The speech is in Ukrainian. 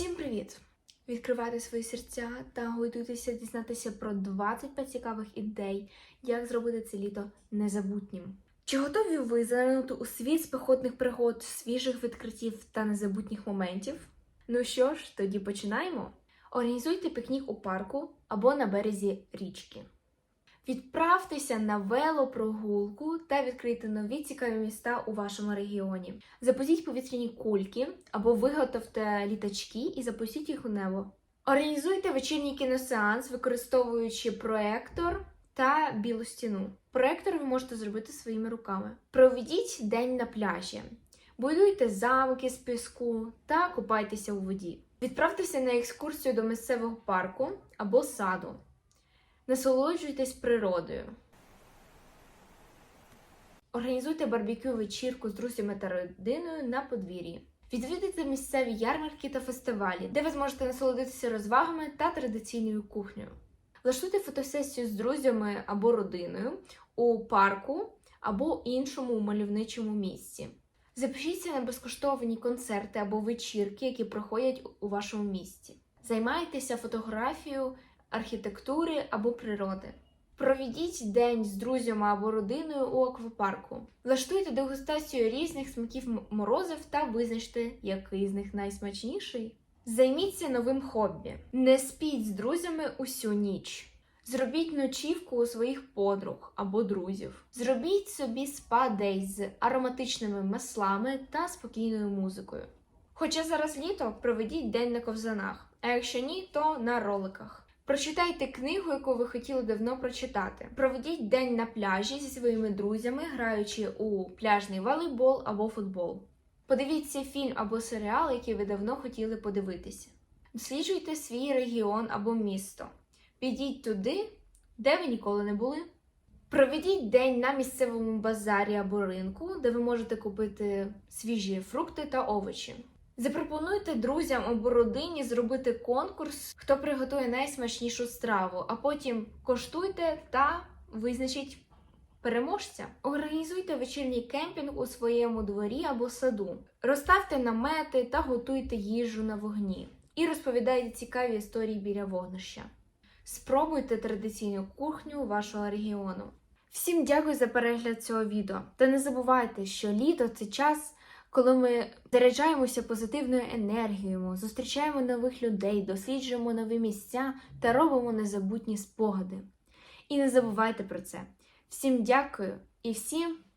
Всім привіт! Відкривайте свої серця та готуйтеся дізнатися про 25 цікавих ідей, як зробити це літо незабутнім. Чи готові ви занурити у світ спекотних пригод, свіжих відкриттів та незабутніх моментів? Ну що ж, тоді починаємо. Організуйте пікнік у парку або на березі річки. Відправтеся на велопрогулку та відкрийте нові цікаві міста у вашому регіоні. Запустіть повітряні кульки або виготовте літачки і запустіть їх у небо. Організуйте вечірній кіносеанс, використовуючи проектор та білу стіну. Проектор ви можете зробити своїми руками. Проведіть день на пляжі. Будуйте замки з піску та купайтеся у воді. Відправтеся на екскурсію до місцевого парку або саду. Насолоджуйтесь природою. Організуйте барбекю вечірку з друзями та родиною на подвір'ї. Відвідайте місцеві ярмарки та фестивалі, де ви зможете насолодитися розвагами та традиційною кухнею. Влаштуйте фотосесію з друзями або родиною у парку або іншому мальовничому місці. Запишіться на безкоштовні концерти або вечірки, які проходять у вашому місті. Займайтеся фотографією архітектури або природи. Проведіть день з друзями або родиною у аквапарку. Влаштуйте дегустацію різних смаків морозив та визначте, який з них найсмачніший. Займіться новим хобі. Не спіть з друзями усю ніч. Зробіть ночівку у своїх подруг або друзів. Зробіть собі спа-дей з ароматичними маслами та спокійною музикою. Хоча зараз літо, проведіть день на ковзанах, а якщо ні, то на роликах. Прочитайте книгу, яку ви хотіли давно прочитати. Проведіть день на пляжі зі своїми друзями, граючи у пляжний волейбол або футбол. Подивіться фільм або серіал, який ви давно хотіли подивитися. Досліджуйте свій регіон або місто. Підіть туди, де ви ніколи не були. Проведіть день на місцевому базарі або ринку, де ви можете купити свіжі фрукти та овочі. Запропонуйте друзям або родині зробити конкурс, хто приготує найсмачнішу страву, а потім коштуйте та визначіть переможця. Організуйте вечірній кемпінг у своєму дворі або саду. Розставте намети та готуйте їжу на вогні. І розповідайте цікаві історії біля вогнища. Спробуйте традиційну кухню вашого регіону. Всім дякую за перегляд цього відео. Та не забувайте, що літо це час, коли ми заряджаємося позитивною енергією, зустрічаємо нових людей, досліджуємо нові місця та робимо незабутні спогади. І не забувайте про це. Всім дякую і всім!